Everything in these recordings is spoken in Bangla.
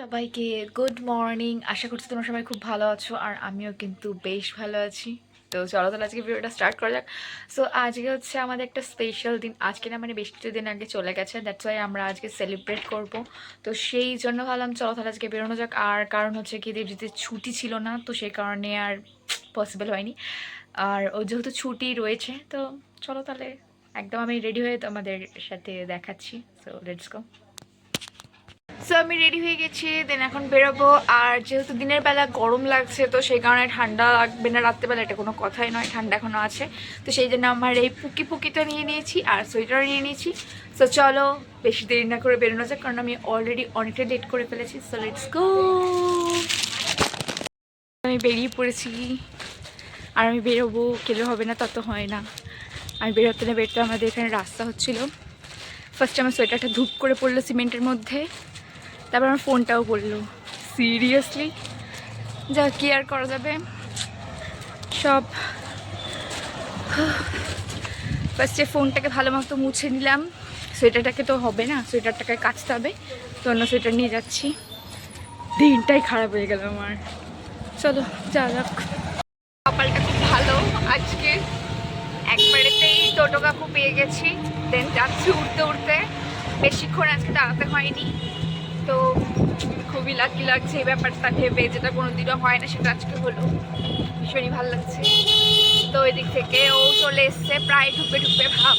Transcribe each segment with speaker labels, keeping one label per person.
Speaker 1: সবাইকে গুড মর্নিং আশা করছি তোমরা সবাই খুব ভালো আছো আর আমিও কিন্তু বেশ ভালো আছি। তো চলো তাহলে আজকে ভিডিওটা স্টার্ট করা যাক। সো আজকে হচ্ছে আমাদের একটা স্পেশাল দিন। আজকে না মানে বেশ কিছুদিন আগে চলে গেছে। দ্যাটস ওয়াই আমরা আজকে সেলিব্রেট করব। তো সেই জন্য ভাবলাম, চলো তাহলে আজকে বেরোনো যাক। আর কারণ হচ্ছে কি দেবজিতে ছুটি ছিল না, তো সেই কারণে আর পসিবল হয়নি। আর ও যেহেতু ছুটি রয়েছে, তো চলো তাহলে একদম আমি রেডি হয়ে তোমাদের সাথে দেখাচ্ছি। সো লেটস গো সো আমি রেডি হয়ে গেছি দেন এখন বেরোবো। আর যেহেতু দিনের বেলা গরম লাগছে, তো সেই কারণে ঠান্ডা লাগবে না রাত্রেবেলা, এটা কোনো কথাই নয়, ঠান্ডা এখনও আছে। তো সেই জন্য আমার এই পুকি পুকিটা নিয়ে নিয়েছি আর সোয়েটার নিয়ে নিয়েছি। সো চলো, বেশি দেরি না করে বেরোনো যাক, কারণ আমি অলরেডি অনেকটা লেট করে ফেলেছি। সো লেটস গো আমি বেরিয়ে পড়েছি। আর আমি বেরোবো কেলে হবে না তত হয় না। আমি বেরোতে না বেরোতে আমাদের এখানে রাস্তা হচ্ছিল। ফার্স্ট আমার সোয়েটারটা ধূপ করে পড়ল সিমেন্টের মধ্যে। তারপর আমার ফোনটাও পড়ল সিরিয়াসলি যা কি আর করা যাবে? সব। ফার্স্টে ফোনটাকে ভালো মতো মুছে নিলাম। সোয়েটারটাকে তো হবে না সোয়েটারটাকে কাচতে হবে। তো অন্য সোয়েটার নিয়ে যাচ্ছি। দিনটাই খারাপ হয়ে গেল আমার। চলো যা যাক। কপালটা খুব ভালো। আজকে একবারেতেই টোটো কাকু পেয়ে গেছি। দেন যাচ্ছি উঠতে উঠতে বেশিক্ষণ আজকে দাঁড়াতে হয়নি। তো খুবই লাকি লাগছে এই ব্যাপারটা ভেবে, যেটা কোনো দিনও হয় না, সেটা আজকে হলো। ভীষণই ভালো লাগছে। তো এদিক দিক থেকে ও চলে এসছে, প্রায় ঢুকে ঢুকে ভাব।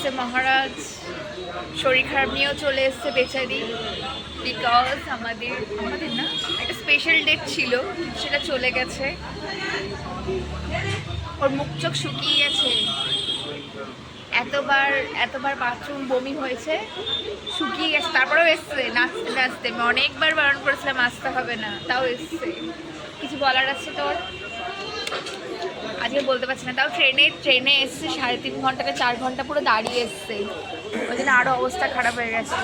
Speaker 1: এসছে মহারাজ। শরীর খারাপ নিয়েও চলে এসছে বেচারি। বিকজ আমাদের আমাদের না, একটা স্পেশাল ডেট ছিল, সেটা চলে গেছে। ওর মুখ চোখ শুকিয়ে গেছে এতবার এতবার বাথরুম বমি হয়েছে, শুকিয়ে গেছে, তারপরেও এসছে, নাচতে নাচতে। আমি অনেকবার বারণ করেছিলাম, আসতে হবে না, তাও এসছে। কিছু বলার আছে তোর? আজকে বলতে পারছি না। তাও ট্রেনে ট্রেনে এসছে সাড়ে তিন ঘন্টাকে চার ঘণ্টা পুরো দাঁড়িয়ে এসছে। ওই জন্য আরও অবস্থা খারাপ হয়ে গেছে।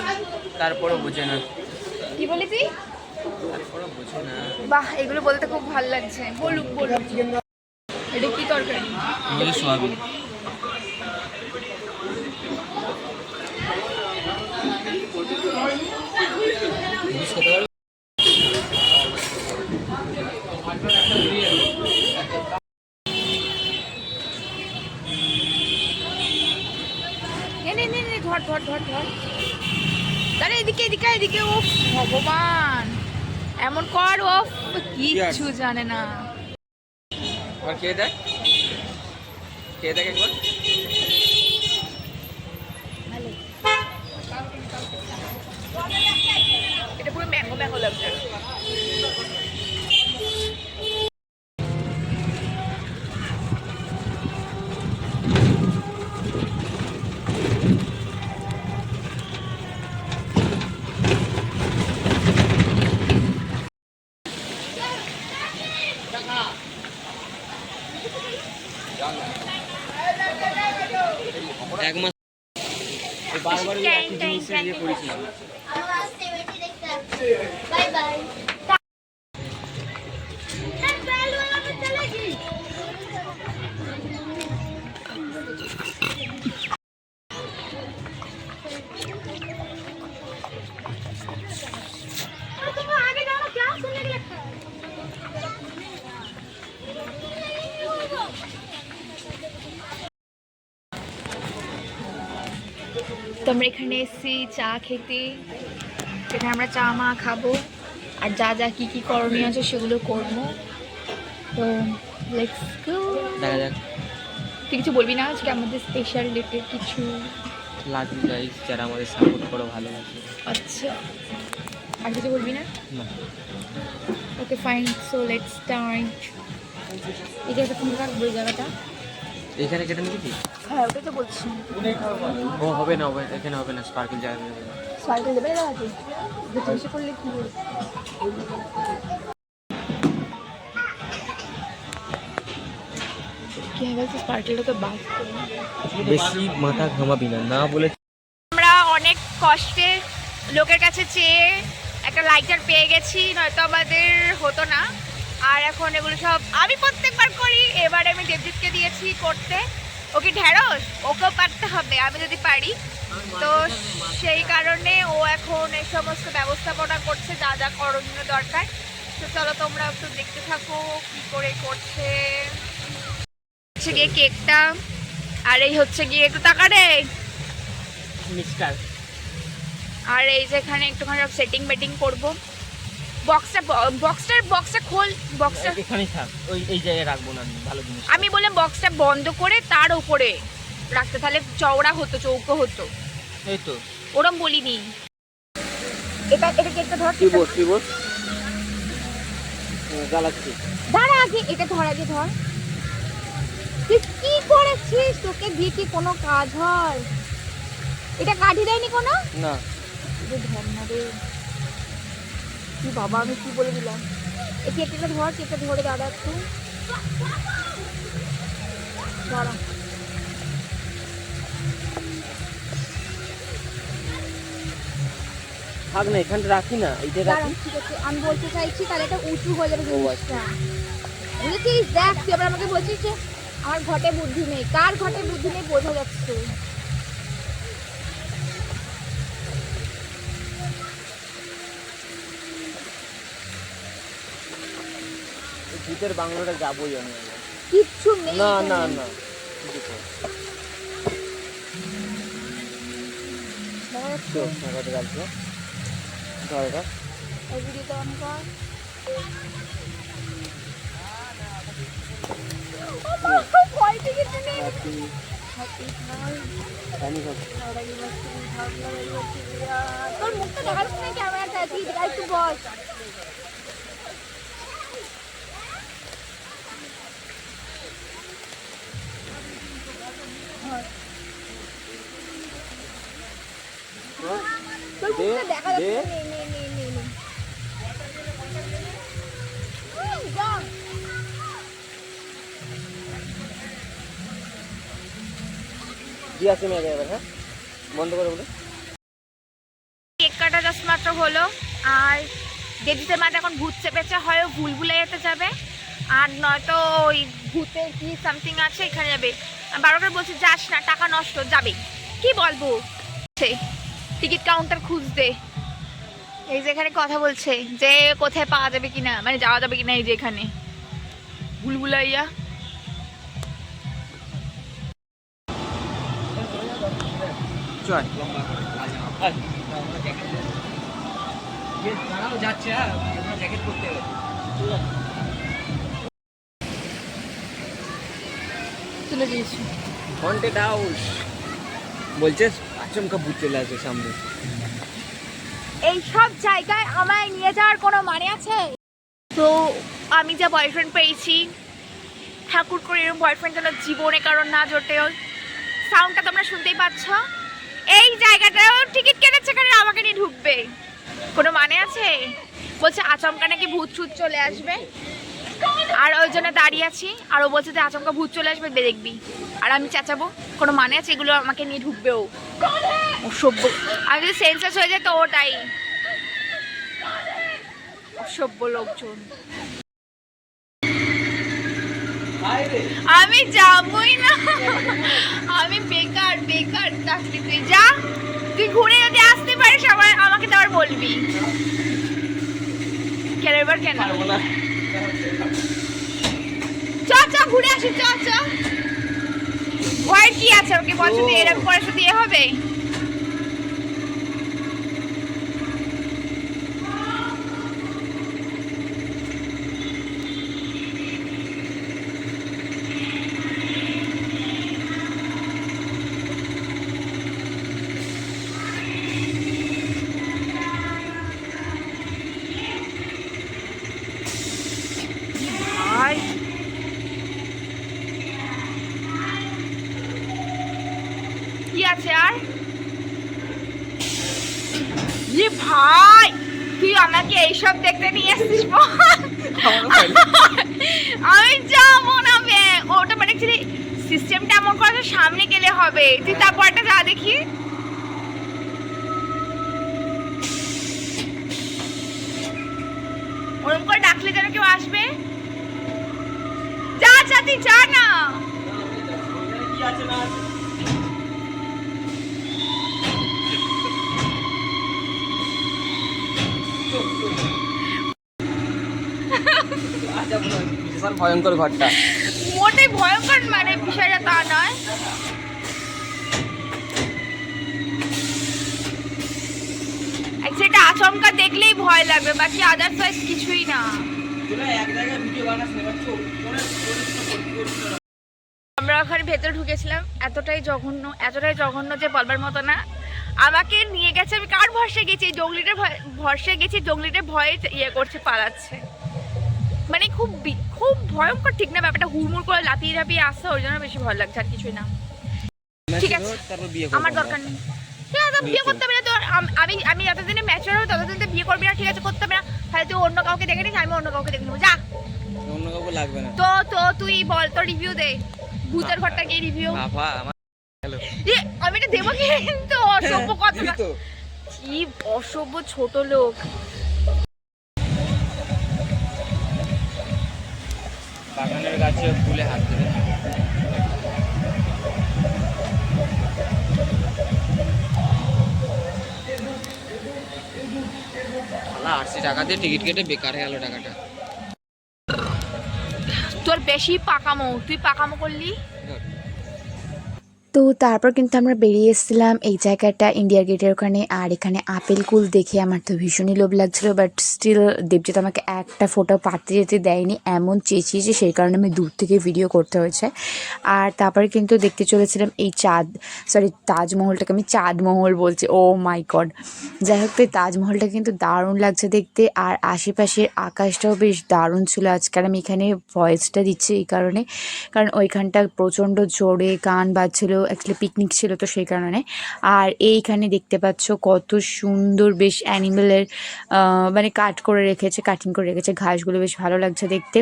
Speaker 2: তারপরও বোঝে না।
Speaker 1: কি বলি তুই? বাহ এগুলো বলতে খুব ভালো লাগছে। বলুক বলুক। এটা কি তরকারি?
Speaker 2: সোয়াবিন খেতে পারবে
Speaker 1: নে নে নে নে ধর ধর ধর ধর আরে এদিকে এদিকে এদিকে ও ভগবান। এমন কর ও কিচ্ছু জানে না।
Speaker 2: আর খেয়ে দেখ। খেয়ে দেখ একবার।
Speaker 1: এটা পুরো ম্যাঙ্গো ম্যাঙ্গো লাগছে
Speaker 2: এক মাস এই বারবার ওই ইয়ে করেছিলাম
Speaker 1: তো আমরা এখানে এসেছি চা খেতে। এখানে আমরা চা মা খাব। আর যা যা কি কি করণীয় আছে সেগুলো করব। তো লেটস গো
Speaker 2: দেখা যাক।
Speaker 1: তুই কিছু বলবি না আজকে আমাদের স্পেশাল রিলেটেড কিছু?
Speaker 2: লাভ গাইস যারা আমাদের সাপোর্ট করো ভালোবাসে
Speaker 1: আচ্ছা। আর কিছু বলবি না? Okay fine so let's start এটা একটা রাখব এই জায়গাটা?
Speaker 2: এখানে কেটে নিবি কি
Speaker 1: হ্যাঁ ওটাই তো বলছি।
Speaker 2: ও হবে না হবে এখানে হবে না স্পার্কেল জায়গা দেবে না।
Speaker 1: সাইকেল দেবে করলে কি হবে কি হয়ে গেছে? স্পার্কেলটা তো বাদ
Speaker 2: বেশি মাথা ঘামাবি না না বলে
Speaker 1: আমরা অনেক কষ্টে লোকের কাছে চেয়ে একটা লাইটার পেয়ে গেছি নয়তো আমাদের হতো না। আর এখন এগুলো সব আমি প্রত্যেকবার করি। এবারে আমি দেবজিৎকে দিয়েছি করতে। ওকে ঢেঁড়স? ওকেও পারতে হবে আমি যদি পারি। তো সেই কারণে ও এখন এই সমস্ত ব্যবস্থাপনা করছে যা যা করণীয় দরকার। তো চলো তোমরা একটু দেখতে থাকো কি করে করছে। হচ্ছে গিয়ে কেকটা আর এই হচ্ছে গিয়ে একটু টাকা রে
Speaker 2: মিস্টার
Speaker 1: আর এই যে এখানে একটুখানি সেটিং বেটিং করব। বক্সটা বক্সটার বক্সটা খোল বক্সটা
Speaker 2: এখানেই থাক। ওই এই জায়গায় রাখব না আমি ভালো জিনিস।
Speaker 1: আমি বললাম বক্সটা বন্ধ করে তার উপরে রাখতে তাহলে চওড়া হতো চৌকো হতো।
Speaker 2: এই তো।
Speaker 1: ওরম বলিনি। এটা এটা কেকটা ধর
Speaker 2: কি বস কি বস জ্বালাচ্ছি
Speaker 1: দাঁড়া আগে এটা ধর আগে ধর। তুই কি করেছিস? তোকে দিয়ে কি কোনো কাজ হয়? এটা কাঠি দেয়নি কোনো?
Speaker 2: না।
Speaker 1: ধর না রে। কি বাবা আমি কি বলে দিলাম? এই কেকটা ধর কেকটা ধরে দাদা একটু।
Speaker 2: থাক না এখানটা রাখি না এইটা রাখি।
Speaker 1: ঠিক আছে আমি বলতে চাইছি তাহলে এটা উঁচু হয়ে যাবে জিনিসটা। বুঝেছিস? দেখ তুই আবার আমাকে বলছিস যে আমার ঘটে বুদ্ধি নেই। কার ঘটে বুদ্ধি নেই বোঝা যাচ্ছে।
Speaker 2: ভূতের বাংলোটা যাবোই আমি
Speaker 1: কিচ্ছু নেই
Speaker 2: না না না। দেখো
Speaker 1: দেখা যাচ্ছে?
Speaker 2: তো টাকাতে রাখছো ধর এটা
Speaker 1: এই ভিডিওটা অন কর ভয় পেয়ে গেছে রে।
Speaker 2: রাখি জানি সব
Speaker 1: তোর মুখটা দেখা যাচ্ছে না ক্যামেরাটা তুই একটু বস তোর
Speaker 2: দে, দে। দিয়ে আসি এবার হ্যাঁ? বন্ধ করে বলে।
Speaker 1: কেক কাটা জাস্ট মাত্র হলো আর দেবজিতের মাঠে এখন ভূত চেপেছে হয় ও ভুল ভুলে যেতে যাবে আর নয়তো ওই ভূতের কি সামথিং আছে এখানে যাবে। আমি বারো করে বলছি যাস না টাকা নষ্ট যাবে। কি বলব? টিকিট কাউন্টার খুঁজতে। এই যে এখানে কথা বলছে যে কোথায় পাওয়া যাবে কিনা মানে যাওয়া যাবে কিনা এই যে এখানে। ভুলভুলাইয়া
Speaker 2: চল
Speaker 3: যাচ্ছে জ্যাকেট করতে
Speaker 1: তুলে দিয়েছি।
Speaker 2: হন্টেড হাউস বলছে আচমকা ভূত চলে আসবে সামনে।
Speaker 1: এই সব জায়গায় আমায় নিয়ে যাওয়ার কোনো মানে আছে? তো আমি যা বয়ফ্রেন্ড পেয়েছি ঠাকুর করে এরকম বয়ফ্রেন্ড যেন জীবনে কারণ না জোটে। সাউন্ডটা তোমরা শুনতেই পাচ্ছ? এই জায়গাটাও টিকিট কেটেছে কারণ আমাকে নিয়ে ঢুকবে। কোনো মানে আছে? বলছে আচমকা নাকি ভূত ছুত চলে আসবে? আর ওই জন্য দাঁড়িয়ে আছি। আর ও বলছে যে আচমকা ভূত চলে আসবে দেখবি। আর আমি চেঁচাবো, কোনো মানে আছে? এগুলো আমাকে নিয়ে ঢুকবেও অসভ্য। আমি যদি সেন্সাস হয়ে যায় তো ওটাই অসভ্য লোকজন। আমি যাবই না। আমি বেকার বেকার চাকরি তুই যা, তুই ঘুরে যদি আসতে পারিস আমার আমাকে তো আবার বলবি। কেন এবার কেন? চ ঘুরে আসি চ চ। ভয়ের কি আছে? ওকে
Speaker 2: বলছো
Speaker 1: এরকম করে শুধু হবে? ভাই তুই আমাকে এইসব দেখতে নিয়ে এসেছিস আমি যাব না বে। ওটা মানে সিস্টেমটা এমন করে সামনে গেলে হবে। তুই তারপরটা যা দেখি। ওরকম করে ডাকলে যেন কেউ আসবে। যা যা তুই যা না।
Speaker 2: কি আছে না আছে? বিশাল ভয়ঙ্কর ঘরটা
Speaker 1: মোটেই ভয়ঙ্কর মানে বিষয়টা তা নয়। সেটা আচমকা দেখলেই ভয় লাগবে বাকি আদারওয়াইজ কিছুই না। আমরা ওখানে ভেতরে ঢুকেছিলাম এতটাই জঘন্য এতটাই জঘন্য যে বলবার মতো না। আমাকে নিয়ে গেছে আমি কার ভরসে গেছি? ভয়- ভরসে গেছি জঙ্গলিটার ভয়ে ইয়ে করছে পালাচ্ছে। মানে খুব খুব ভয়ঙ্কর ঠিক না ব্যাপারটা। হুড়মুড় করে লাপিয়ে লাপিয়ে আসছে ওই জন্য বেশি ভয় লাগছে আর কিছুই না। ঠিক আছে। আমার দরকার নেই। বিয়ে করতে হবে না তো। আমি আমি যতদিনে ম্যাচুর হবে ততদিন তো বিয়ে করবি না ঠিক আছে করতে হবে না। তাহলে তুই অন্য কাউকে দেখে নিস আমি অন্য কাউকে দেখে নেব। যা।
Speaker 2: অন্য কাউকে লাগবে না।
Speaker 1: তো তো তুই বল তো রিভিউ দে। ভূতের ঘরটা গিয়ে রিভিউ আমি এটা দেবো কিন্তু অসভ্য কথা
Speaker 2: দিবি
Speaker 1: কি অসভ্য ছোট লোক।
Speaker 2: ফুলে হাত দেবে আটশো টাকা দিয়ে টিকিট কেটে বেকার হয়ে গেল টাকাটা
Speaker 1: তোর বেশি পাকামো, তুই পাকামো করলি।
Speaker 4: তো তারপর কিন্তু আমরা বেরিয়ে এসেছিলাম এই জায়গাটা ইন্ডিয়া গেটের ওখানে। আর এখানে আপেল কুল দেখে আমার তো ভীষণই লোভ লাগছিল বাট স্টিল দেবজিৎ আমাকে একটা ফটো পাততে যেতে দেয়নি, এমন চেঁচিয়েছে সেই কারণে আমি দূর থেকে ভিডিও করতে হয়েছে। আর তারপরে কিন্তু দেখতে চলেছিলাম এই চাঁদ সরি তাজমহলটাকে আমি চাঁদমহল বলছি। ও মাই গড যাই হোক তো তাজমহলটা কিন্তু দারুণ লাগছে দেখতে, আর আশেপাশের আকাশটাও বেশ দারুণ ছিল আজকাল আমি এখানে ভয়েসটা দিচ্ছি এই কারণে, কারণ ওইখানটা প্রচণ্ড জোরে গান বাজছিল অ্যাকচুয়ালি পিকনিক ছিল তো সেই কারণে। আর এইখানে দেখতে পাচ্ছ কত সুন্দর বেশ অ্যানিমেলের মানে কাট করে রেখেছে কাটিং করে রেখেছে। ঘাসগুলো বেশ ভালো লাগছে দেখতে।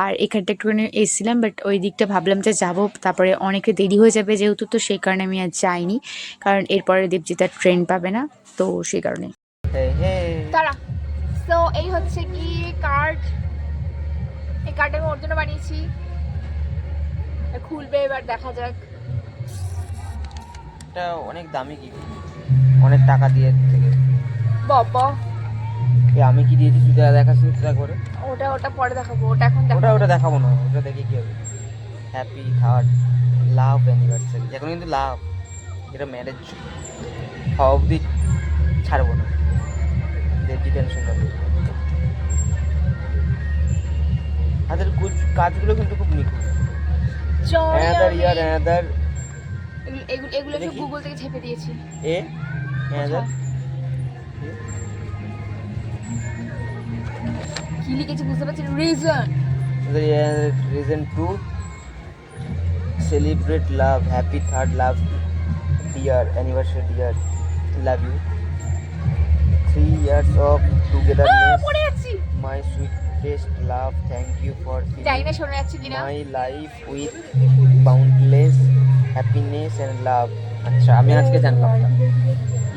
Speaker 4: আর এখানটা একটুখানি এসেছিলাম বাট ওই দিকটা ভাবলাম যে যাব তারপরে অনেকে দেরি হয়ে যাবে যেহেতু তো সেই কারণে আমি আর যাইনি। কারণ এরপরে দেবজিৎ আর ট্রেন পাবে না তো সেই কারণে।
Speaker 2: হে হে
Speaker 1: তারা তো এই হচ্ছে কি কার্ড এই কার্ড আমি ওর জন্য বানিয়েছি। খুলবে এবার দেখা যাক।
Speaker 2: এটা অনেক দামি কি অনেক টাকা দিয়ে থেকে।
Speaker 1: বাবা।
Speaker 2: এ আমি কি দিয়েছি? তুই দেখাস নি তুই করে।
Speaker 1: ওটা ওটা পরে দেখাবো ওটা এখন দেখাবো।
Speaker 2: ওটা ওটা দেখাবো না ওটা দেখে কি হবে? হ্যাপি থার্ড লাভ অ্যানিভার্সারি এখন কিন্তু লাভ এটা ম্যারেজ হওয়া অবধি ছাড়বো না। দেবজি টেনশন হাতের কুচ- কাজগুলো কিন্তু খুব নিখুঁত। অ্যানাদার ইয়ার অ্যানাদার
Speaker 1: এগুলো- সব। গুগল থেকে ছেপে দিয়েছি
Speaker 2: এ
Speaker 1: কি লিখেছি বুঝতে পারছি reason
Speaker 2: to celebrate love happy third love dear anniversary dear love you three years of togetherness
Speaker 1: পড়ে যাচ্ছি
Speaker 2: my sweetest love thank you for filling
Speaker 1: কিনা
Speaker 2: my life with boundless happiness and love. আচ্ছা আমি আজকে জানলাম না।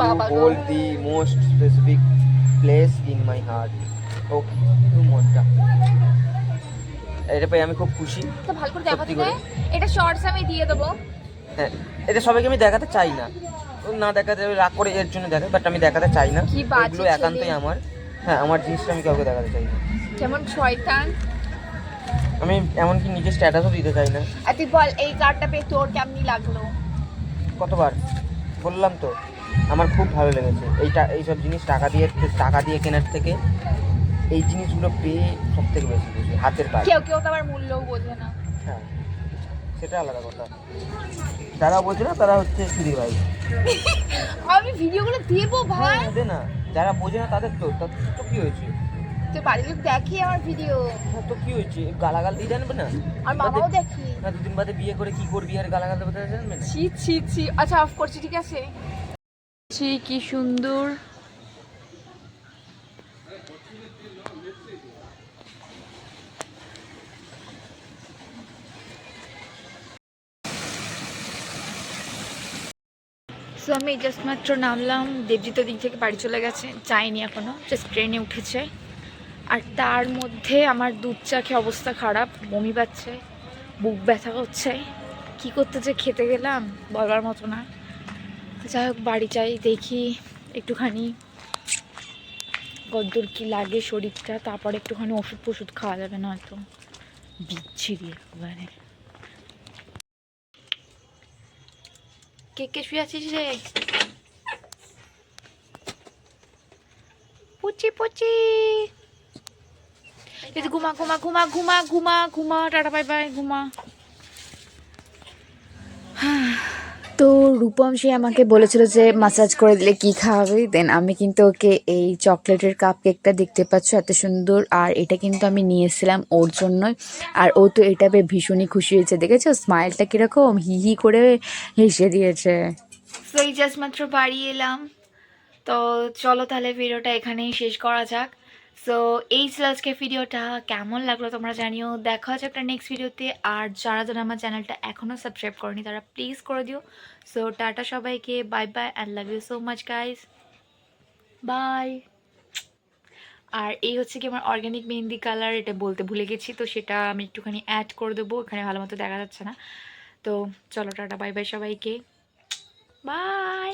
Speaker 1: বাবা
Speaker 2: you
Speaker 1: go.
Speaker 2: hold the most specific place in my heart ওকে মনটা। এটা পেয়ে আমি খুব খুশি।
Speaker 1: ভালো করে দেখাতে। এটা শর্টস আমি দিয়ে দেবো।
Speaker 2: হ্যাঁ এটা সবাইকে আমি দেখাতে চাই না। না দেখাতে রাগ করে এর জন্য দেখাই বাট আমি দেখাতে চাই না। এগুলো একান্তই আমার। হ্যাঁ আমার জিনিসটা আমি কাউকে দেখাতে চাই না।
Speaker 1: যেমন শয়তান।
Speaker 2: আমি এমনকি নিজের স্ট্যাটাসও দিতে চাই না।
Speaker 1: আর তুই বল এই কার্ডটা পেয়ে তোর কেমনি লাগল?
Speaker 2: কতবার? বললাম তো আমার খুব ভালো লেগেছে। এইটা এইসব জিনিস টাকা দিয়ে টাকা দিয়ে কেনার থেকে এই জিনিসগুলো পেয়ে সব থেকে বেশি খুশি হাতের কাজ।
Speaker 1: কেউ কেউ তো আবার মূল্যও বোঝে না।
Speaker 2: হ্যাঁ সেটা আলাদা কথা। যারা বোঝে না তারা হচ্ছে সুধীর ভাই।
Speaker 1: আমি ভিডিওগুলো দেবো ভাই।
Speaker 2: হ্যাঁ, না যারা বোঝে না তাদের তো তাদের তো কি হয়েছে?
Speaker 1: তুই বাড়ির লোক দেখি আমার ভিডিও
Speaker 2: হ্যাঁ তো কি হয়েছে? গালাগাল দিয়ে জানবে না?
Speaker 1: আর মামাও দেখি।
Speaker 2: না দুদিন বাদে বিয়ে করে কি করবি আর গালাগাল দেবে জানবে না?
Speaker 1: ছি ছি ছি। আচ্ছা অফ করছি ঠিক আছে? ছি কি সুন্দর। সো আমি জাস্ট মাত্র নামলাম। দেবজিৎ দিক থেকে বাড়ি চলে গেছে। যায়নি এখনও জাস্ট ট্রেনে উঠেছে। আর তার মধ্যে আমার দুধ চা খেয়ে অবস্থা খারাপ, বমি পাচ্ছে, বুক ব্যথা করছে। কি করতে যে খেতে গেলাম বলবার মতো না। যাই হোক, বাড়ি চাই দেখি একটুখানি কদ্দূর কি লাগে শরীরটা, তারপরে একটুখানি ওষুধ ফষুধ খাওয়া যাবে না হয়তো বিচ্ছিরি একবারে। কে কে শুয়ে আছিস রে? পুচি পুচি। এই যে ঘুমা ঘুমা ঘুমা ঘুমা ঘুমা ঘুমা টাটা বাই বাই ঘুমা।
Speaker 4: তো রূপম সে আমাকে বলেছিল যে মাসাজ করে দিলে কি খাওয়াবে? দেন আমি কিন্তু ওকে এই চকলেটের কাপ কেকটা দেখতে পাচ্ছ এত সুন্দর। আর এটা কিন্তু আমি নিয়ে এসেছিলাম ওর জন্যই। আর ও তো এটা পেয়ে ভীষণই খুশি হয়েছে। দেখেছ? স্মাইলটা কীরকম? হি হি করে হেসে দিয়েছে।
Speaker 1: সো এই জাস্ট মাত্র বাড়ি এলাম। তো চলো তাহলে ভিডিওটা এখানেই শেষ করা যাক। সো এই ছিল আজকে ভিডিওটা কেমন লাগল তোমরা জানিও। দেখা হচ্ছে একটা নেক্সট ভিডিওতে আর যারা যারা আমার চ্যানেলটা এখনও সাবস্ক্রাইব করেনি, তারা প্লিজ করে দিও। সো টাটা সবাইকে। Bye bye and love you so much guys bye আর এই হচ্ছে কি আমার অর্গ্যানিক মেহেন্দি কালার এটা বলতে ভুলে গেছি, তো সেটা আমি একটুখানি অ্যাড করে দেবো। এখানে ভালো মতো দেখা যাচ্ছে না। তো চলো, টাটা। বাই বাই সবাইকে। বাই